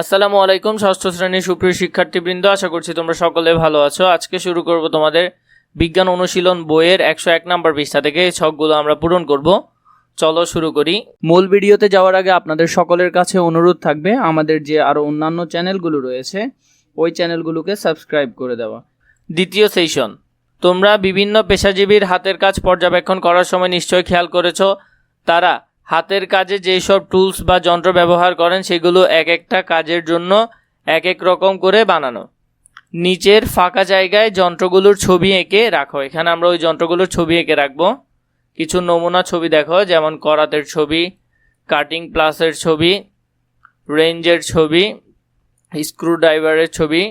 আসসালামু আলাইকুম, ষষ্ঠ শ্রেণির সুপ্রিয় শিক্ষার্থীবৃন্দ, আশা করছি তোমরা সকলে ভালো আছো। আজকে শুরু করব তোমাদের বিজ্ঞান অনুশীলন বইয়ের একশো এক নম্বর পৃষ্ঠা থেকে। এই ছকগুলো আমরা পূরণ করব। চলো শুরু করি। মূল ভিডিওতে যাওয়ার আগে আপনাদের সকলের কাছে অনুরোধ থাকবে, আমাদের যে আরও অন্যান্য চ্যানেলগুলো রয়েছে, ওই চ্যানেলগুলোকে সাবস্ক্রাইব করে দেওয়া। দ্বিতীয় সেশন। তোমরা বিভিন্ন পেশাজীবীর হাতের কাজ পর্যবেক্ষণ করার সময় নিশ্চয়ই খেয়াল করেছ, তারা হাতের কাজে যেসব টুলস বা যন্ত্র ব্যবহার করেন, সেগুলো এক একটা কাজের জন্য এক এক রকম করে বানানো। নিচের ফাঁকা জায়গায় যন্ত্রগুলোর ছবি এঁকে রাখো। এখানে আমরা ওই যন্ত্রগুলোর ছবি এঁকে রাখব। কিছু নমুনা ছবি দেখো, যেমন করাতের ছবি কাটিং প্লাসের ছবি রেঞ্জের ছবি স্ক্রুড্রাইভারের ছবি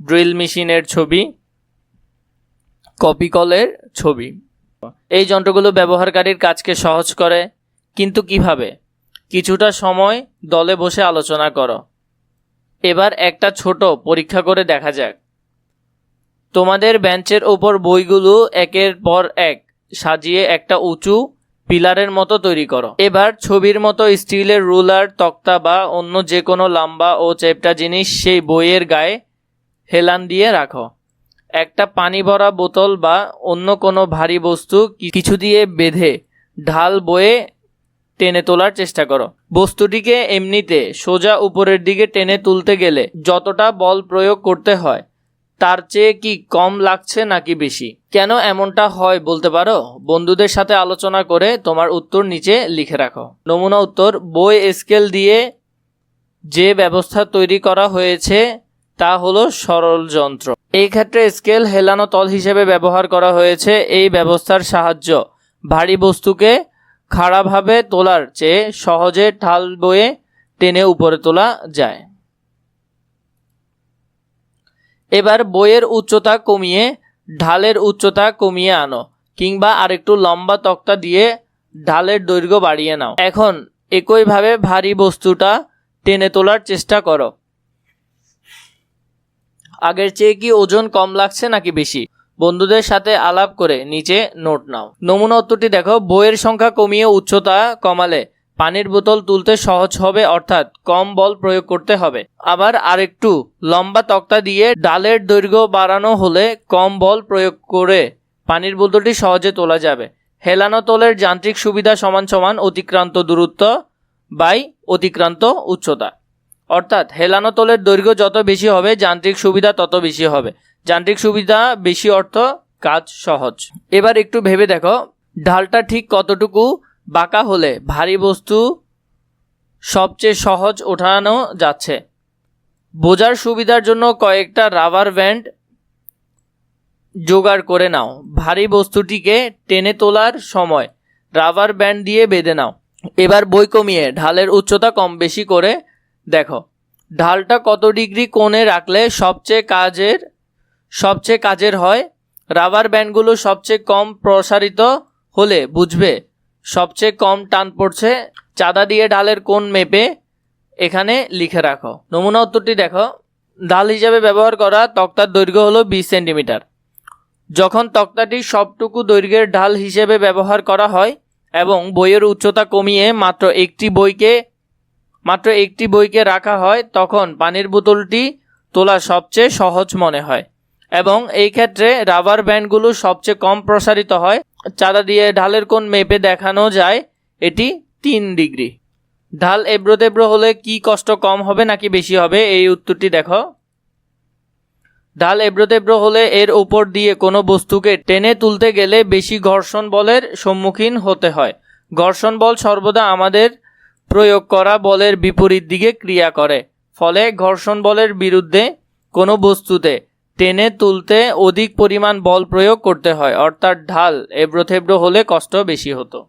ড্রিল মেশিনের ছবি কপি কলের ছবি। এই যন্ত্রগুলো ব্যবহারকারীর কাজকে সহজ করে, কিন্তু কীভাবে? কিছুটা সময় দলে বসে আলোচনা করো। এবার একটা ছোট পরীক্ষা করে দেখা যাক। তোমাদের বেঞ্চের ওপর বইগুলো একের পর এক সাজিয়ে একটা উঁচু পিলারের মতো তৈরি করো। এবার ছবির মতো স্টিলের রুলার, তক্তা বা অন্য যে কোনো লম্বা ও চেপটা জিনিস সেই বইয়ের গায়ে হেলান দিয়ে রাখো। একটা পানি ভরা বোতল বা অন্য কোনো ভারী বস্তু কিছু দিয়ে বেঁধে ঢাল বয়ে টেনে তোলার চেষ্টা করো। বস্তুটিকে এমনিতে সোজা উপরের দিকে টেনে তুলতে গেলে যতটা বল প্রয়োগ করতে হয়, তার চেয়ে কি কম লাগছে নাকি বেশি? কেন এমনটা হয় বলতে পারো? বন্ধুদের সাথে আলোচনা করে তোমার উত্তর নিচে লিখে রাখো। নমুনা উত্তর, বই স্কেল দিয়ে যে ব্যবস্থা তৈরি করা হয়েছে তা হলো সরল যন্ত্র। এই ক্ষেত্রে স্কেল হেলানো তল হিসেবে ব্যবহার করা হয়েছে এই ব্যবস্থার সাহায্য। ভারী বস্তুকে খাড়াভাবে তোলার চেয়ে সহজে ঠাল বয়ে টেনে উপরে তোলা যায়। এবার বইয়ের উচ্চতা কমিয়ে ঢালের উচ্চতা কমিয়ে আনো কিংবা আরেকটু লম্বা তক্তা দিয়ে ঢালের দৈর্ঘ্য বাড়িয়ে নাও। এখন একইভাবে ভারী বস্তুটা টেনে তোলার চেষ্টা করো। আগের চেয়ে কি ওজন কম লাগছে নাকি বেশি? বন্ধুদের সাথে আলাপ করে নিচে নোট নাও। নমুনা উত্তরটি দেখো, বইয়ের সংখ্যা কমিয়ে উচ্চতা কমালে পানির বোতল তুলতে সহজ হবে, অর্থাৎ কম বল প্রয়োগ করতে হবে। আবার আরেকটু, লম্বা তক্তা দিয়ে ডালের দৈর্ঘ্য বাড়ানো হলে কম বল প্রয়োগ করে পানির বোতলটি সহজে তোলা যাবে। হেলানো তলের যান্ত্রিক সুবিধা সমান সমান অতিক্রান্ত দূরত্ব বাই অতিক্রান্ত উচ্চতা। অর্থাৎ হেলানো তলের দৈর্ঘ্য যত বেশি হবে, যান্ত্রিক সুবিধা তত বেশি হবে। যান্ত্রিক সুবিধা বেশি অর্থ, কাজ সহজ। এবার একটু ভেবে দেখো, ঢালটা ঠিক কতটুকু বাঁকা হলে ভারী বস্তু সবচেয়ে সহজ ওঠানো যাচ্ছে? বোঝার সুবিধার জন্য কয়েকটা রাবার ব্যান্ড জোগাড় করে নাও। ভারী বস্তুটিকে টেনে তোলার সময় রাবার ব্যান্ড দিয়ে বেঁধে নাও। এবার বই কমিয়ে ঢালের উচ্চতা কম বেশি করে দেখো, ঢালটা কত ডিগ্রি কোণে রাখলে সবচেয়ে কাজের সবচেয়ে কাজের হয়? রাবার ব্যান্ডগুলো সবচেয়ে কম প্রসারিত হলে বুঝবে, সবচেয়ে কম টান পড়ছে, চাঁদা দিয়ে ঢালের কোণ মেপে এখানে লিখে রাখো। নমুনা উত্তরটি দেখো, ঢাল হিসাবে ব্যবহার করা তক্তার দৈর্ঘ্য হলো বিশ সেন্টিমিটার। যখন তক্তাটি সবটুকু দৈর্ঘ্যের ঢাল হিসেবে ব্যবহার করা হয় এবং বইয়ের উচ্চতা কমিয়ে মাত্র একটি বইকে মাত্র একটি বইকে রাখা হয়, তখন পানির বোতলটি তোলা সবচেয়ে সহজ মনে হয়। এবং এই ক্ষেত্রে রাবার ব্যান্ডগুলো সবচেয়ে কম প্রসারিত হয়। চাঁদা দিয়ে ঢালের কোণ মেপে দেখানো যায়, এটি তিন ডিগ্রি। ঢাল এবড়ো তেব্রো হলে কি কষ্ট কম হবে নাকি বেশি হবে, এই উত্তরটি দেখো। ঢাল এবড়ো তেব্রো হলে এর উপর দিয়ে কোনো বস্তুকে টেনে তুলতে গেলে বেশি ঘর্ষণ বলের সম্মুখীন হতে হয়। ঘর্ষণ বল সর্বদা আমাদের প্রয়োগ করা বলের বিপরীত দিকে ক্রিয়া করে। ফলে ঘর্ষণ বলের বিরুদ্ধে কোনো বস্তুতে টেনে তুলতে অধিক পরিমাণ বল প্রয়োগ করতে হয়, অর্থাৎ ঢাল এবড়ো হলে কষ্ট বেশি হতো।